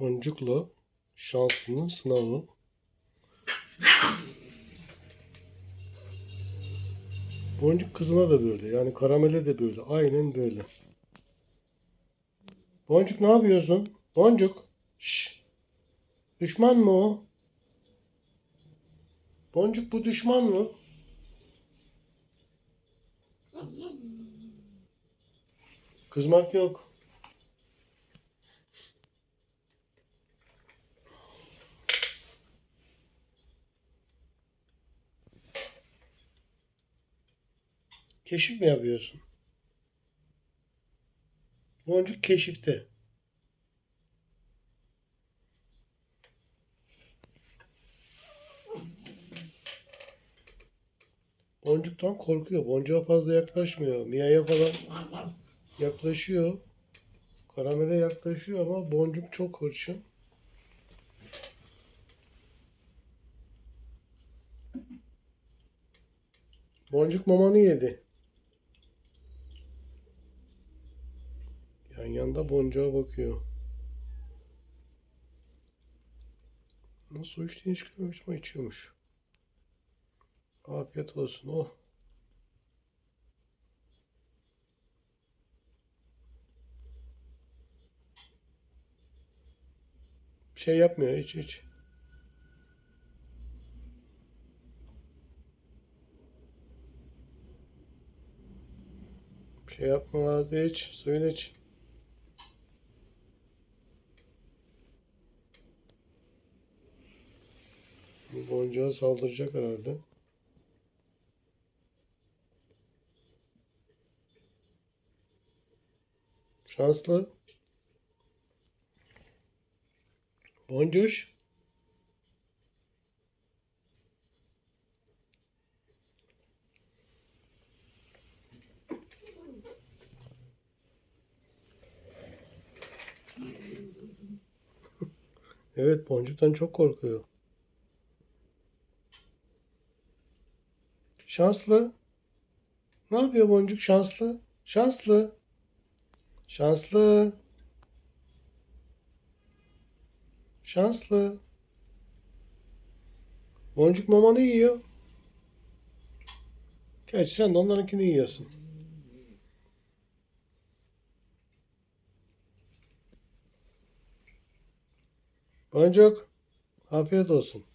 Boncukla şanslının sınavı. Boncuk kızına da böyle. Yani karamele de böyle. Aynen böyle. Boncuk ne yapıyorsun? Boncuk. Şş. Düşman mı o? Boncuk bu düşman mı? Kızmak yok. Keşif mi yapıyorsun? Boncuk keşifte. Boncuktan korkuyor. Boncuğa fazla yaklaşmıyor. Mia'ya falan yaklaşıyor. Karamele yaklaşıyor ama boncuk çok hırçın. Boncuk mamanı yedi. Yanda boncuğa bakıyor. Nasıl içtiğini hiç görmemiş ama içiyormuş. Afiyet olsun. Oh. Bir şey yapmıyor hiç hiç. Bir şey yapma Gazi iç. Suyunu iç. Bu boncuğa saldıracak herhalde. Şanslı. Boncuş. Evet, boncuktan çok korkuyor. Şanslı. Ne yapıyor boncuk? Şanslı. Şanslı. Şanslı. Şanslı. Boncuk mamanı yiyor. Gerçi sen de onlarınkini yiyorsun. Boncuk. Afiyet olsun.